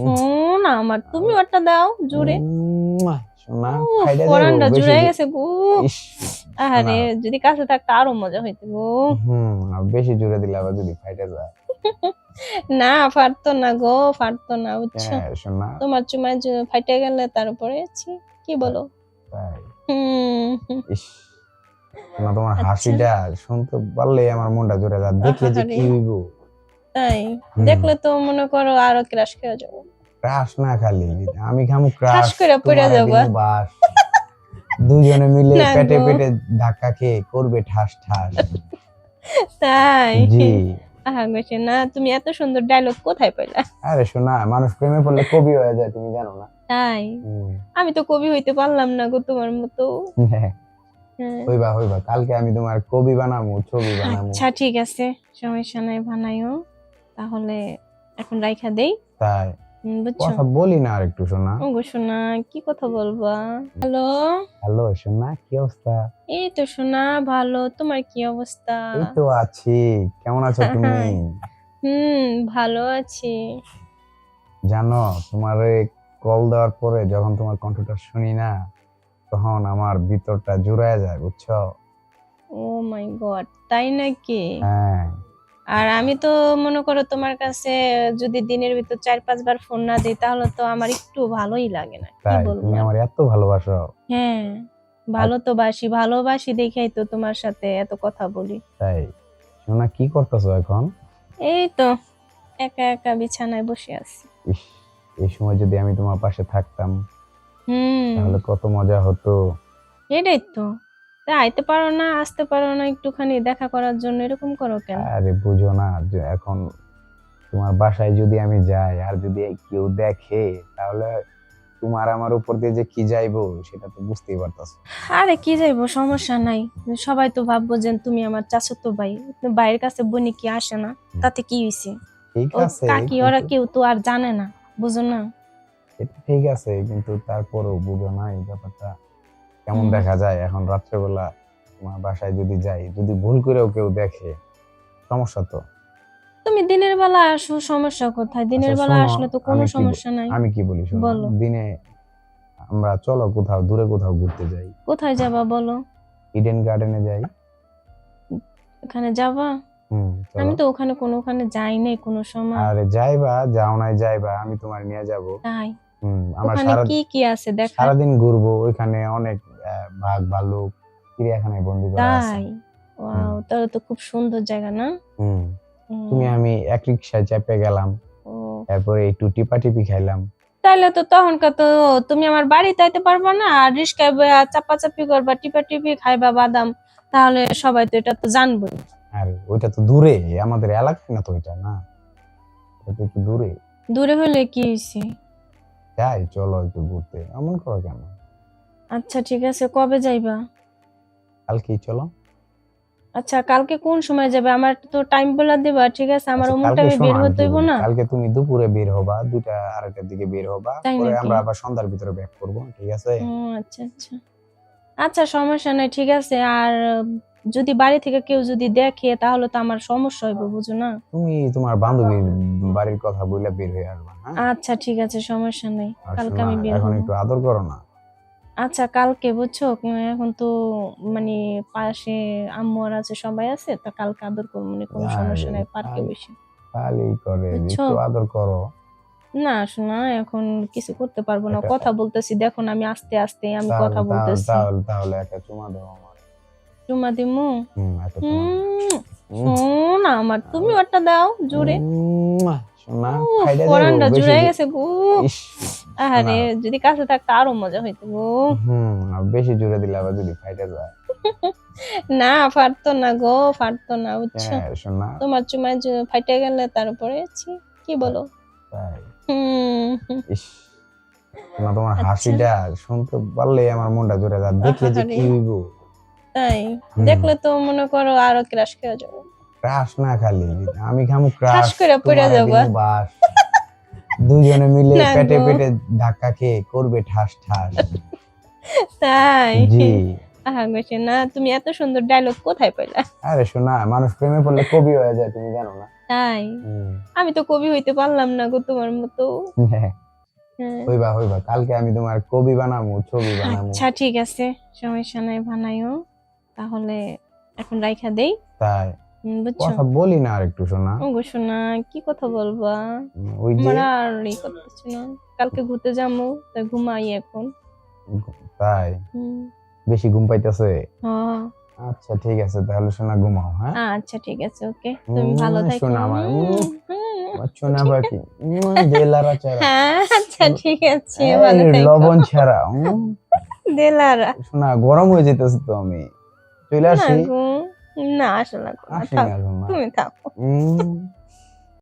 শোন আমার তুমি দাও জোরে। বেশি জুড়ে গেছে গো। আরে যদি কাছে থাকতো আরও মজা হইতো গো। হুম বেশি জোরে দিলে আবার যদি ফাইটা যায়। না ফাটতো না গো ফাটতো না বুঝছ? হ্যাঁ তোমার চুমায় ফাইটে গেলে তারপরে কি বলো? তোমার আচ্ছা। হাসিটা শুনতে পারলে আমার মনটা জোরে যায়। দেখলে যে কি। হইব। তাই? দেখলে তো মনে করো আরও ক্রাশ খেয়ে যাব। ক্রাশ না খালি আমি খামু ক্রাশ করে পড়ে যাবা। বাস। দুজনে মিলে পেটে পেটে ধাক্কা খেয়ে করবে ঠাস ঠাস। তাই? জি। না তুমি এত সুন্দর ডায়লগ কোথায় পাইলা? আরে শোনা মানুষ প্রেমে পড়লে কবি হয়ে যায় তুমি জানো না। তাই? আমি তো কবি হইতে পারলাম না গো তোমার মতো। হ্যাঁ, হ্যাঁ। হইবা হইবা কালকে আমি তোমার কবি বানামু ছবি বানামু। আচ্ছা ঠিক আছে। সমস্যা নাই বানাইও। তাহলে এখন রাইখা দেই। তাই? কথা বলি না আর একটু শোনা ও গো শোনা কি কথা বলবা? হ্যালো? হ্যালো শোনা কি অবস্থা? এই তো শোনা ভালো। তোমার কি অবস্থা? এই তো আছি। কেমন আছো তুমি? হুম ভালো আছি। জানো তোমার কল দেওয়ার পরে যখন তোমার কণ্ঠটা শুনি না তখন আমার ভিতরটা জুড়ায় যায় বুঝছ? ও মাই গড তাই নাকি? হ্যাঁ। আর আমি তো মনে করো তোমার কাছে যদি দিনের ভিতর চার পাঁচবার ফোন না দিই তাহলে তো আমার একটু ভালোই লাগে না। কি বলব? তুমি আমার এত ভালোবাসো। হ্যাঁ ভালো তো বাসি ভালোবাসি দেখেই তো তোমার সাথে এত কথা বলি। তাই? শোনা কি করতেছো এখন? এই তো একা একা বিছানায় বসে আছি। ইস এই সময় যদি আমি তোমার পাশে থাকতাম হুম। তাহলে কত মজা হতো। এটাই তো। তা আইতে পারো না আসতে পারো না একটুখানি দেখা করার জন্য এরকম করো কেন? আরে বুঝো না যে এখন তোমার বাসায় যদি আমি যাই আর যদি কেউ দেখে তাহলে তোমার আমার উপর দিয়ে যে কি যাইবো সেটা তো বুঝতেই পারতাছো। আরে কি যাইবো সমস্যা নাই। সবাই তো ভাববো যে তুমি আমার চাচাতো ভাই। ভাইয়ের কাছে বনি কি আসে না তাতে কি হইছে? ঠিক আছে কাকি ওরা কেউ তো আর জানে না বুঝো না। এটা ঠিক আছে কিন্তু তারপরও বুঝো না এই ব্যাপারটা। কেমন দেখা যায়? এখন রাত্রেবেলা তোমার বাসায় যদি যাই যদি ভুল করেও কেউ দেখে সমস্যা তো? তুমি দিনের বেলা আসো সমস্যা কোথায়? দিনের আচ্ছা, বেলা আসলে তো কোনো সমস্যা নাই। আমি কি বলি শোনো? বলো। দিনে আমরা চলো কোথাও দূরে কোথাও ঘুরতে যাই। কোথায় যাবা বলো? ইডেন গার্ডেনে যাই। ওখানে যাবা? হুম আমি তো ওখানে কোনো ওখানে যাই নাই কোনো সময়। আরে যাইবা যাও নাই যাইবা আমি তোমার নিয়ে যাব। তাই? হুম আমরা ওখানে সারা কি কি আছে দেখা? সারাদিন ঘুরবো ওইখানে অনেক বাঘ ভালুক চিড়িয়াখানায় বন্দি করা আছে। তাই? ওয়াও তাহলে তো খুব সুন্দর জায়গা না? হুম। তুমি আমি এক রিক্সায় চেপে গেলাম। তারপরে একটু টিপা টিপি খাইলাম। তাহলে তো তখনকার তো তুমি আমার বাড়িতে আইতে পারবা না আর রিস্কায় চাপা চাপি করবা টিপা টিপি খাইবা বাদাম তাহলে সবাই তো এটা তো জানবই। আর ওইটা তো দূরে আমাদের এলাকায় না তো ওইটা না? তো একটু দূরে। দূরে হলে কি হয়েছে যাই চলো একটু ঘুরতে। এমন করো কেন? আচ্ছা ঠিক আছে কবে যাইবা? কালকেই চলো। আচ্ছা কালকে কোন সময় যাবে? আমার তো টাইম বলে দিবা ঠিক আছে? আমার আচ্ছা, অমুক টাইমে বের হতে হইব না? কালকে তুমি দুপুরে বের হবা দুটা আড়াইটার দিকে বের হবা। পরে আমরা আবার সন্ধ্যার ভিতরে ব্যাক করব ঠিক আছে? ও আচ্ছা আচ্ছা। আচ্ছা সমস্যা নাই ঠিক আছে। আর যদি বাড়ি থেকে কেউ যদি দেখে তাহলে তো আমার সমস্যা হইব বুঝো না? তুমি তোমার বান্ধবীর বাড়ির কথা বলে বের হয়ে আসবা হ্যাঁ? আচ্ছা ঠিক আছে সমস্যা নেই। কালকে আমি বের এখন একটু আদর করো না। আচ্ছা কালকে বুঝছ? এখন তো মানে পাশে আম্মু আর আছে সবাই আছে তা কালকে আদর করব মানে কোনো সমস্যা নাই পার্কে। বসে। খালি করে বুঝছ? একটু আদর করো। না শোনা এখন কিছু করতে পারব না এটা- কথা বলতেছি দেখুন আমি আস্তে আস্তে আমি তাহলে- কথা তাহলে- বলতেছি। তাহলে তাহলে একটা চুমা দাও আমার। চুমা দিমু? হুম একটা চুমা হুম হুম। শোন আমার তুমি ওটা দাও জোরে। উফ, খাইটা যাব, বেশি জুড়ে গেছে গো। ইস, আরে যদি কাছে থাকতো আরও মজা হইতো গো। হুম বেশি জোরে দিলে আবার যদি ফাইটা যায়। না ফাটতো না গো ফাটতো না বুঝছ? হ্যাঁ তোমার চুমায় ফাইটে গেলে তারপরে কি বলো? তোমার আচ্ছা। হাসিটা শুনতে পারলে আমার মনটা জোরে যায়। দেখলে যে কি হইব? তাই দেখলে তো মনে করো আরও ক্রাশ খেয়ে যাব। ক্রাশ না খালি আমি খামু ক্রাশ করে পড়ে যাবা। বাস। দুজনে মিলে পেটে পেটে ধাক্কা খেয়ে করবে ঠাস ঠাস। তাই? জি। আহা না তুমি এত সুন্দর ডায়লগ কোথায় পাইলা? আরে শোনা মানুষ প্রেমে পড়লে কবি হয়ে যায় তুমি জানো না। তাই? আমি তো কবি হইতে পারলাম না গো তোমার মতো। হ্যাঁ, হ্যাঁ। হইবা হইবা কালকে আমি তোমার কবি বানাবো ছবি বানাবো আচ্ছা ঠিক আছে। সমস্যা নাই বানাইও। তাহলে এখন রাইখা দেই। তাই। কথা বলি না আর একটু শোনা ও গো শোনা কি কথা বলবা? ওই যে আর এই করতেছি না। কালকে ঘুরতে যাব তাই ঘুমাই এখন। তাই? বেশি ঘুম পাইতেছে? হ্যাঁ। আচ্ছা ঠিক আছে তাহলে শোনা ঘুমাও হ্যাঁ? আচ্ছা ঠিক আছে ওকে। তুমি ভালো থাকো। শোনা আমার, পাখি উম, দেলারা চারা হ্যাঁ আচ্ছা ঠিক আছে ভালো থাকো। লবণ ছাড়া দেলারা। শোনা গরম হয়ে যেতেছে তো আমি। চলে আসি। না আসলে তুমি থাকো।